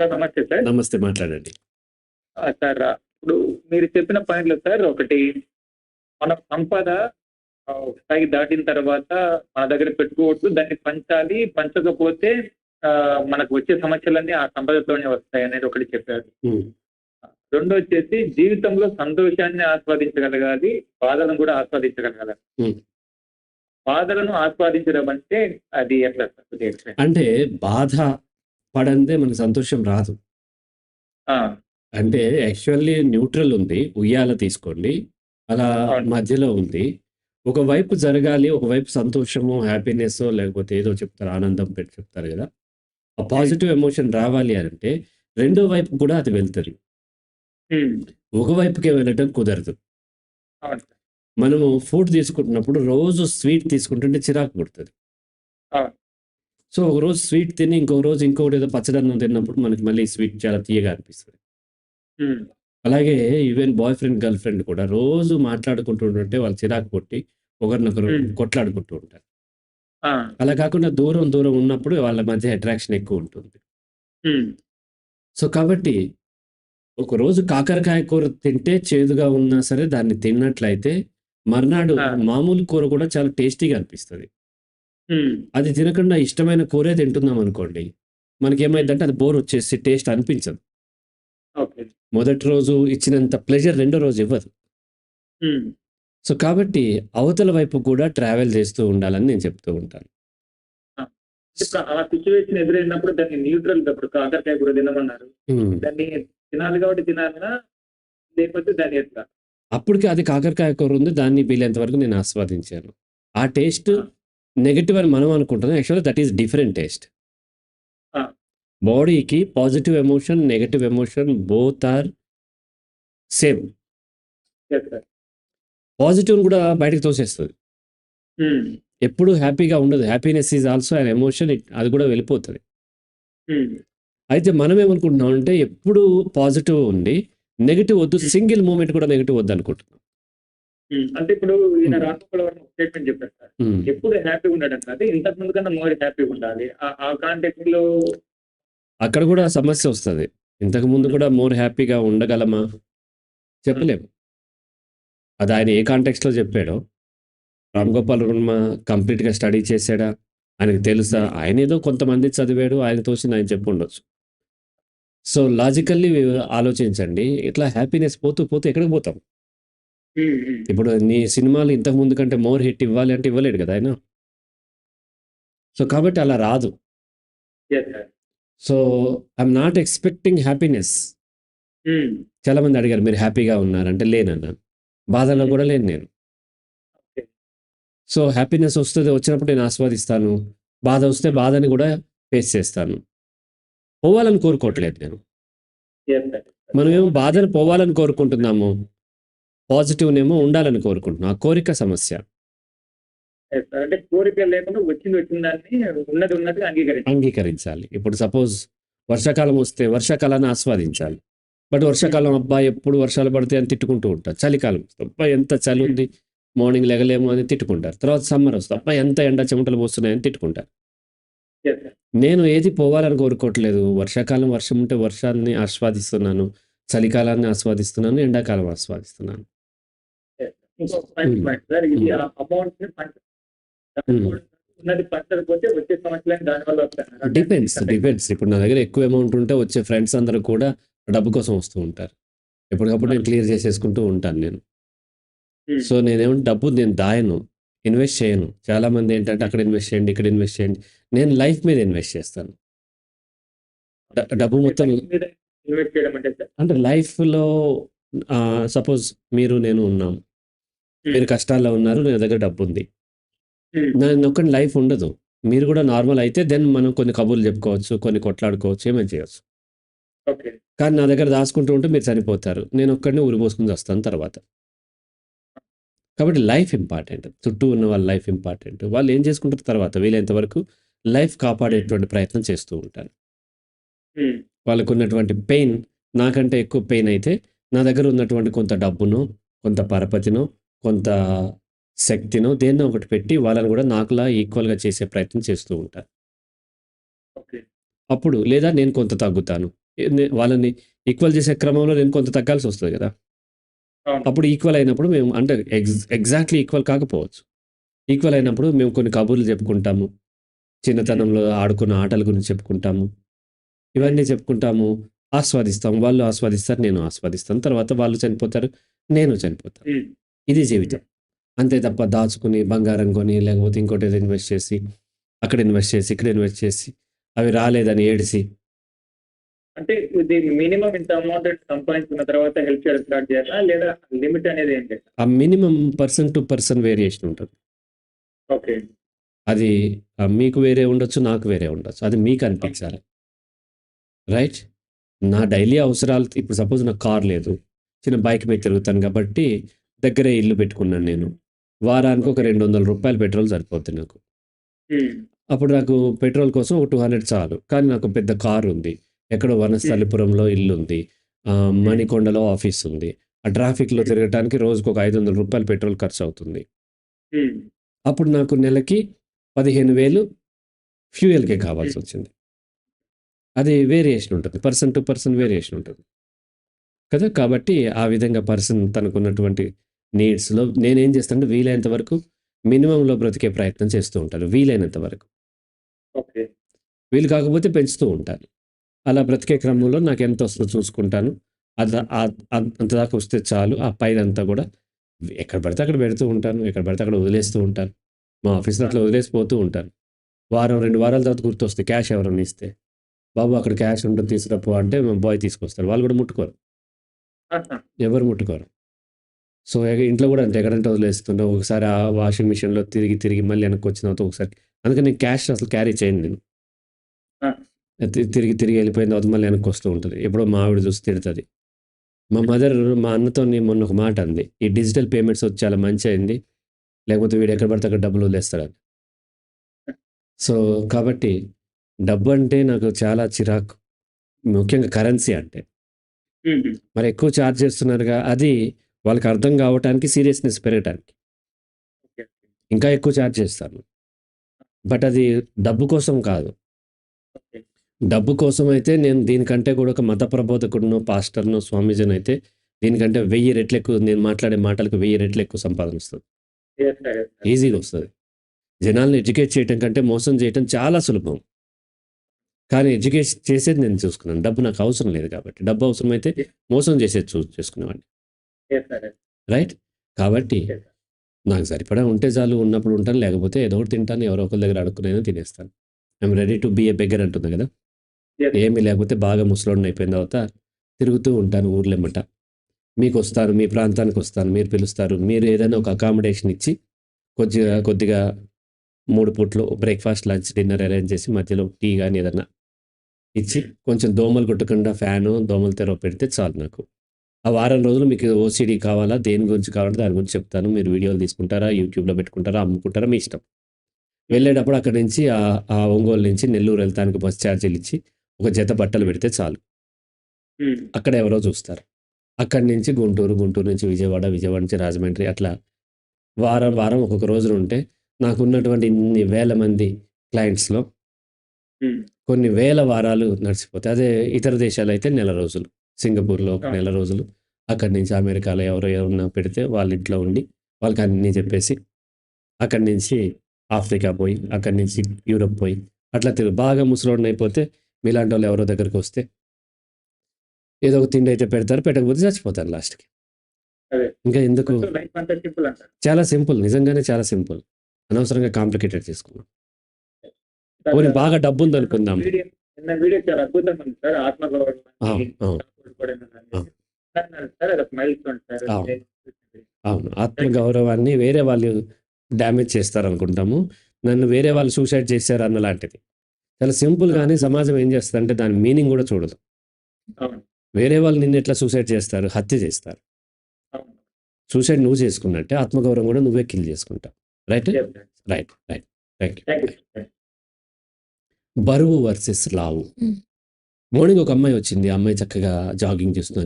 Sir నమస్తే sir. నమస్తే మాట్లాడండి. సార్ ఇప్పుడు మీరు చెప్పిన పాయింట్లు సార్ ఒకటి మన సంపద స్థాయి దాటిన తర్వాత మన దగ్గర పెట్టుకోవద్దు దాన్ని పంచాలి పంచకపోతే మనకు వచ్చే సమస్యలన్నీ ఆ సంపదతోనే వస్తాయి అనేది ఒకటి చెప్పారు. రెండో వచ్చేసి జీవితంలో సంతోషాన్ని ఆస్వాదించగలగాలి బాధలను కూడా ఆస్వాదించగలగాలి. బాధలను ఆస్వాదించడం అంటే అది ఎట్లా. అంటే బాధ పడందే మనకు సంతోషం రాదు. ఆ, అంటే యాక్చువల్లీ న్యూట్రల్ ఉంది ఉయ్యాల తీసుకోండి అలా అవును. మధ్యలో ఉంది. ఒకవైపు జరగాలి ఒకవైపు సంతోషము హ్యాపీనెస్ లేకపోతే ఏదో చెప్తారు ఆనందం పెట్టి చెప్తారు కదా. ఆ పాజిటివ్ ఎమోషన్ రావాలి అని అంటే రెండో వైపు కూడా అది వెళ్తుంది. Hmm. ఒకవైపుకే వెళ్ళటం కుదరదు. అవును. మనము ఫుడ్ తీసుకుంటున్నప్పుడు రోజు స్వీట్ తీసుకుంటుంటే చిరాకు పుడుతుంది. అవును. సో ఒక రోజు స్వీట్ తిని ఇంకో రోజు ఇంకొకటి ఏదో పచ్చదన్నం తిన్నప్పుడు మనకి మళ్ళీ స్వీట్ చాలా తీయగా అనిపిస్తుంది. అలాగే even boyfriend girlfriend కూడా రోజు మాట్లాడుకుంటూ ఉంటే వాళ్ళు చిరాకు కొట్టి ఒకరినొకరు. కొట్లాడుకుంటూ ఉంటారు అలా కాకుండా దూరం దూరం ఉన్నప్పుడు వాళ్ళ మధ్య అట్రాక్షన్ ఎక్కువ ఉంటుంది. సో కాబట్టి ఒక రోజు కాకరకాయ కూర తింటే చేదుగా ఉన్నా సరే దాన్ని తిన్నట్లయితే మర్నాడు. మామూలు కూర కూడా చాలా టేస్టీగా అనిపిస్తుంది అది తినకుండా ఇష్టమైన కూరే తింటున్నాం అనుకోండి మనకి ఏమైందంటే అది బోర్ వచ్చేసి టేస్ట్ అనిపించదు. ఓకే. మొదటి రోజు ఇచ్చినంత ప్లెజర్ రెండో రోజు ఇవ్వదు. సో కాబట్టి అవతల వైపు కూడా ట్రావెల్ చేస్తూ ఉండాలని నేను చెప్తూ ఉంటాను. ఇప్పుడు ఆ ఎదురైనప్పుడు దాన్ని ఇప్పుడు కాకరకాయ కూడా తినమన్నారు. దాన్ని తినాలి కాబట్టి లేకపోతే దాన్ని ఎట్లా? అప్పటికి అది కాకరకాయ కూర ఉంది దాన్ని వీలైనంత వరకు నేను ఆస్వాదించాను. ఆ టేస్ట్ నెగటివ్ అని మనం అనుకుంటున్నాం యాక్చువల్గా దట్ ఈస్ డిఫరెంట్ టేస్ట్. బాడీకి positive emotion negative emotion both are same. Positive కూడా బయటకు తోసేస్తుంది Hmm. ఎప్పుడు హ్యాపీగా ఉండదు happiness is also an emotion అది కూడా వెళ్ళిపోతుంది Hmm. అయితే మనం ఏమనుకుంటున్నాం అంటే ఎప్పుడు పాజిటివ్ ఉంది నెగిటివ్ వద్దు సింగిల్ మూమెంట్ కూడా నెగిటివ్ వద్దు అనుకుంటున్నాం. అంటే ఇప్పుడు ఈయన. రాకపోవడం స్టేట్మెంట్ చెప్పారు సార్. ఎప్పుడు హ్యాపీగా ఉండడం కాదు ఇంతకు ముందు కన్నా మోర్ హ్యాపీగా ఉండాలి. ఆ- కాంటెక్ట్లో అక్కడ కూడా సమస్య వస్తుంది. ఇంతకు ముందు కూడా మోర్ హ్యాపీగా ఉండగలమా? చెప్పలేము. అది ఆయన ఏ కాంటెక్స్లో చెప్పాడో? రామ్ గోపాల్ వర్మ కంప్లీట్గా స్టడీ చేశాడా? ఆయనకు తెలుసా? ఆయన ఏదో కొంతమంది చదివాడు ఆయన తోసింది ఆయన చెప్పి ఉండొచ్చు. సో లాజికల్లీ ఆలోచించండి. ఇట్లా హ్యాపీనెస్ పోతూ పోతూ ఎక్కడికి పోతాం. ఇప్పుడు నీ సినిమాలు ఇంతకు ముందు కంటే మోర్ హిట్ ఇవ్వాలి అంటే ఇవ్వలేడు కదా ఆయన? సో కాబట్టి అలా రాదు. So I'm not expecting happiness. చాలా మంది అడిగారు మీరు హ్యాపీగా ఉన్నారంటే లేనన్నాను బాధలో కూడా లేను నేను. సో హ్యాపీనెస్ వస్తుంది వచ్చినప్పుడు నేను ఆస్వాదిస్తాను. బాధ వస్తే బాధని కూడా ఫేస్ చేస్తాను. పోవాలని కోరుకోవట్లేదు నేను. Yes, sir. మనం ఏమో బాధను పోవాలని కోరుకుంటున్నాము. పాజిటివ్నేమో ఉండాలని కోరుకుంటున్నాం. ఆ కోరిక సమస్య. అంటే కోరిక లేకుండా వచ్చింది వచ్చిన దాన్ని ఉన్నది ఉన్నట్టుగా అంగీకరించాలి. అంగీకరించాలి. ఇప్పుడు సపోజ్ వర్షాకాలం వస్తే వర్షాకాలాన్ని ఆస్వాదించాలి. బట్ వర్షాకాలం అబ్బాయి ఎప్పుడు వర్షాలు పడితే అని తిట్టుకుంటూ ఉంటారు. చలికాలం అబ్బాయి ఎంత చలి ఉంది మార్నింగ్ లెగలేము అని తిట్టుకుంటారు. తర్వాత సమ్మర్ వస్తే అబ్బాయి ఎంత ఎండ చెమటలు పోస్తున్నాయని తిట్టుకుంటారు. నేను ఏది పోవాలని కోరుకోవట్లేదు. వర్షాకాలం వర్షం ఉంటే వర్షాన్ని ఆస్వాదిస్తున్నాను చలికాలాన్ని ఆస్వాదిస్తున్నాను ఎండాకాలం ఆస్వాదిస్తున్నాను. ఇంకో పాయింట్ Hmm. సార్ ఇది Hmm. Amount Hmm. ఉన్నది వచ్చే డిపెండ్స్ డిపెండ్స్ ఇప్పుడు నా దగ్గర ఎక్కువ అమౌంట్ ఉంటే వచ్చే ఫ్రెండ్స్ అందరూ కూడా డబ్బు కోసం వస్తూ ఉంటారు. ఎప్పటికప్పుడు నేను క్లియర్ చేసేసుకుంటూ ఉంటాను నేను. Hmm. సో నేనేమంటే డబ్బు నేను దాయను ఇన్వెస్ట్ చేయను. చాలా మంది ఏంటంటే అక్కడ ఇన్వెస్ట్ చేయండి ఇక్కడ ఇన్వెస్ట్ చేయండి. నేను లైఫ్ మీద ఇన్వెస్ట్ చేస్తాను. డబ్బు మొత్తం అంటే సార్ అంటే లైఫ్లో సపోజ్ మీరు నేను ఉన్నాం మీరు కష్టాల్లో ఉన్నారు నా దగ్గర డబ్బు ఉంది Hmm. ఒక్కడి లైఫ్ ఉండదు. మీరు కూడా నార్మల్ అయితే దెన్ మనం కొన్ని కబుర్లు చెప్పుకోవచ్చు కొన్ని కొట్లాడుకోవచ్చు ఏమైనా చేయవచ్చు కానీ నా దగ్గర దాచుకుంటూ ఉంటే మీరు చనిపోతారు. నేను ఒక్కడిని ఉరిపోసుకుని వస్తాను తర్వాత. కాబట్టి లైఫ్ ఇంపార్టెంట్. చుట్టూ ఉన్న వాళ్ళ లైఫ్ ఇంపార్టెంట్. వాళ్ళు ఏం చేసుకుంటారు తర్వాత? వీలైనంత వరకు లైఫ్ కాపాడేటువంటి ప్రయత్నం చేస్తూ ఉంటారు. Hmm. వాళ్ళకు ఉన్నటువంటి పెయిన్ నాకంటే ఎక్కువ పెయిన్ అయితే నా దగ్గర ఉన్నటువంటి కొంత డబ్బును కొంత పరపతినో కొంత శక్తినో దేన్నో ఒకటి పెట్టి వాళ్ళని కూడా నాకులా ఈక్వల్గా చేసే ప్రయత్నం చేస్తూ ఉంటారు ఓకే. అప్పుడు లేదా నేను కొంత తగ్గుతాను. వాళ్ళని ఈక్వల్ చేసే క్రమంలో నేను కొంత తగ్గాల్సి వస్తుంది కదా. అప్పుడు ఈక్వల్ అయినప్పుడు మేము అంటే ఎగ్జ్ ఎగ్జాక్ట్లీ ఈక్వల్ కాకపోవచ్చు. ఈక్వల్ అయినప్పుడు మేము కొన్ని కబుర్లు చెప్పుకుంటాము. చిన్నతనంలో ఆడుకున్న ఆటల గురించి చెప్పుకుంటాము. ఇవన్నీ చెప్పుకుంటాము. ఆస్వాదిస్తాం. వాళ్ళు ఆస్వాదిస్తారు. నేను ఆస్వాదిస్తాను. తర్వాత వాళ్ళు చనిపోతారు. నేను చనిపోతాను. ఇది జీవితం. అంతే తప్ప దాచుకుని బంగారం కొని లేకపోతే ఇంకోటి ఏదో ఇన్వెస్ట్ చేసి అక్కడ ఇన్వెస్ట్ చేసి ఇక్కడ ఇన్వెస్ట్ చేసి అవి రాలేదని ఏడిసి. అంటే ఇది మినిమం ఇంత అమౌంట్ సంపాదించుకున్న తర్వాత హెల్ప్ చేయడం స్టార్ట్ చేయాలా? లేదా లిమిట్ అనేది ఏం లేదు ఆ minimum person to person variation ఉంటుంది. ఓకే. అది మీకు వేరే ఉండొచ్చు నాకు వేరే ఉండొచ్చు. అది మీకు అనిపించాలి. రైట్? నా డైలీ అవసరాలు ఇప్పుడు సపోజ్ నాకు కార్ లేదు చిన్న బైక్ మీద తిరుగుతాను కాబట్టి దగ్గరే ఇల్లు పెట్టుకున్నాను నేను. వారానికి ఒక రెండు వందల రూపాయలు పెట్రోల్ సరిపోతుంది నాకు. అప్పుడు నాకు పెట్రోల్ కోసం ఒక టూ హండ్రెడ్ చాలు. కానీ నాకు పెద్ద కార్ ఉంది. ఎక్కడో వనస్థలిపురంలో ఇల్లు ఉంది మణికొండలో ఆఫీస్ ఉంది. ఆ ట్రాఫిక్లో తిరగడానికి రోజుకు ఒక ఐదు వందల రూపాయలు పెట్రోల్ ఖర్చు అవుతుంది అప్పుడు నాకు నెలకి పదిహేను వేలు ఫ్యూయల్కే కావాల్సి వచ్చింది. అది వేరియేషన్ ఉంటుంది. పర్సన్ టు పర్సన్ వేరియేషన్ ఉంటుంది. కదా? కాబట్టి ఆ విధంగా పర్సన్ తనకున్నటువంటి నీడ్స్లో నేనేం చేస్తానంటే వీలైనంత వరకు మినిమంలో బ్రతికే ప్రయత్నం చేస్తూ ఉంటాను వీలైనంత వరకు. ఓకే. వీలు కాకపోతే పెంచుతూ ఉంటాను. అలా బ్రతికే క్రమంలో నాకు ఎంత వస్తుందో చూసుకుంటాను. అది అంత దాకా వస్తే చాలు. ఆ పైన అంతా కూడా ఎక్కడ పడితే అక్కడ పెడుతూ ఉంటాను ఎక్కడ పడితే అక్కడ వదిలేస్తూ ఉంటాను. మా ఆఫీస్లో అట్లా వదిలేసిపోతూ ఉంటాను. వారం రెండు వారాల తర్వాత గుర్తొస్తే క్యాష్ ఎవరైనా ఇస్తే. బాబు అక్కడ క్యాష్ ఉంటుంది తీసుకురాపో అంటే మా బాయ్ తీసుకొస్తారు. వాళ్ళు కూడా ముట్టుకోరు. ఎవరు ముట్టుకోరు. సో ఇంట్లో కూడా అంతే. ఎక్కడంటే వదిలేస్తుంటాం ఒకసారి ఆ వాషింగ్ మిషన్లో తిరిగి తిరిగి మళ్ళీ వెనక్కి వచ్చిన తర్వాత ఒకసారి. అందుకని నేను క్యాష్ అసలు క్యారీ చేయను నేను. తిరిగి తిరిగి వెళ్ళిపోయిన తర్వాత మళ్ళీ వెనక్కి వస్తూ ఉంటుంది. ఎప్పుడో మా ఆవిడ చూసి తిడుతుంది. మా మదర్ మా అన్నతో మొన్న ఒక మాట అంది. ఈ డిజిటల్ పేమెంట్స్ వచ్చి చాలా మంచి అయింది. లేకపోతే వీడు ఎక్కడ పడితే అక్కడ డబ్బులు వదిలేస్తాడని సో కాబట్టి డబ్బు అంటే నాకు చాలా చిరాకు. ముఖ్యంగా కరెన్సీ అంటే. మరి ఎక్కువ ఛార్జ్ చేస్తున్నారుగా అది వాళ్ళకి అర్థం కావటానికి సీరియస్నెస్ పెరగటానికి. ఇంకా ఎక్కువ ఛార్జ్ చేస్తాను బట్ అది డబ్బు కోసం కాదు. డబ్బు కోసం అయితే నేను దీనికంటే కూడా ఒక మత ప్రబోధకుడును పాస్టర్ను స్వామీజీని అయితే దీనికంటే వెయ్యి రెట్లు ఎక్కువ నేను మాట్లాడే మాటలకు వెయ్యి రెట్లు ఎక్కువ సంపాదన వస్తుంది. ఈజీగా వస్తుంది. జనాల్ని ఎడ్యుకేట్ చేయటం కంటే మోసం చేయటం చాలా సులభం. కానీ ఎడ్యుకేట్ చేసేది నేను చూసుకున్నాను. డబ్బు నాకు అవసరం లేదు కాబట్టి. డబ్బు అవసరమైతే మోసం చేసేది చూ చేసుకునేవాడిని. రైట్? కాబట్టి. నాకు సరిపడా ఉంటే చాలు ఉన్నప్పుడు ఉంటాను లేకపోతే ఏదో ఒకటి తింటాను ఎవరో ఒకరి దగ్గర అడుక్కునైనా తినేస్తాను. I'm ready to be a beggar అంటుంది కదా. ఏమీ లేకపోతే బాగా ముసలోడిని అయిపోయిన తర్వాత తిరుగుతూ ఉంటాను ఊర్లెమ్మట. మీకు వస్తాను మీ ప్రాంతానికి వస్తాను మీరు పిలుస్తారు మీరు ఏదైనా ఒక అకామిడేషన్ ఇచ్చి కొద్దిగా కొద్దిగా మూడు పూట్లు బ్రేక్ఫాస్ట్ లంచ్ డిన్నర్ అరేంజ్ చేసి మధ్యలో టీ కానీ ఏదైనా ఇచ్చి కొంచెం దోమలు కొట్టకుండా ఫ్యాను దోమల తెరవ పెడితే చాలు నాకు. ఆ వారం రోజులు మీకు ఓసిడి కావాలా? దేని గురించి కావాలంటే దాని గురించి చెప్తాను. మీరు వీడియోలు తీసుకుంటారా? యూట్యూబ్లో పెట్టుకుంటారా? అమ్ముకుంటారా? మీ ఇష్టం. వెళ్ళేటప్పుడు అక్కడి నుంచి ఆ ఒంగోలు నుంచి నెల్లూరు వెళ్తానికి బస్ ఛార్జీలు ఇచ్చి ఒక జత బట్టలు పెడితే చాలు. అక్కడ ఎవరో చూస్తారు. అక్కడి నుంచి గుంటూరు గుంటూరు నుంచి విజయవాడ విజయవాడ నుంచి రాజమండ్రి అట్లా వారం వారం ఒక్కొక్క రోజున ఉంటే నాకు ఉన్నటువంటి ఇన్ని వేల మంది క్లయింట్స్లో కొన్ని వేల వారాలు నడిచిపోతాయి. అదే ఇతర దేశాలు అయితే నెల రోజులు. సింగపూర్లో ఒక నెల రోజులు అక్కడి నుంచి అమెరికాలో ఎవరో ఎవరన్నా పెడితే వాళ్ళ ఇంట్లో ఉండి వాళ్ళకి అన్నీ చెప్పేసి అక్కడి నుంచి ఆఫ్రికా పోయి అక్కడి నుంచి యూరప్ పోయి అట్లా తిరుగు బాగా ముసలోడిని అయిపోతే మీలాంటి వాళ్ళు ఎవరో దగ్గరికి వస్తే ఏదో ఒక తిండి అయితే పెడతారు పెట్టకపోతే చచ్చిపోతారు లాస్ట్కి. ఇంకా ఎందుకు? చాలా సింపుల్ నిజంగానే చాలా సింపుల్. అనవసరంగా కాంప్లికేటెడ్ చేసుకున్నాం పోనీ బాగా డబ్బు ఉంది అనుకుందాం వీడియో నిన్న వీడియో చాలా అద్భుతంగా ఉంది సార్ ఆత్మగౌరవం అవును, ఆత్మగౌరవాన్ని వేరే వాళ్ళు డ్యామేజ్ చేస్తారు అనుకుంటాము నన్ను వేరే వాళ్ళు సూసైడ్ చేశారు అన్న లాంటిది చాలా సింపుల్ కానీ సమాజం ఏం చేస్తుందంటే దాని మీనింగ్ కూడా చూడదు. వేరే వాళ్ళు నిన్ను ఎట్లా సూసైడ్ చేస్తారు? హత్య చేస్తారు. సూసైడ్ నువ్వు చేసుకున్నట్టే ఆత్మగౌరవం కూడా నువ్వే కిల్ చేసుకుంటావు. Right. Right right thank you. బరువు వర్సెస్ లావు. Mm. మార్నింగ్ ఒక అమ్మాయి వచ్చింది ఆ అమ్మాయి చక్కగా జాగింగ్ చేస్తుంది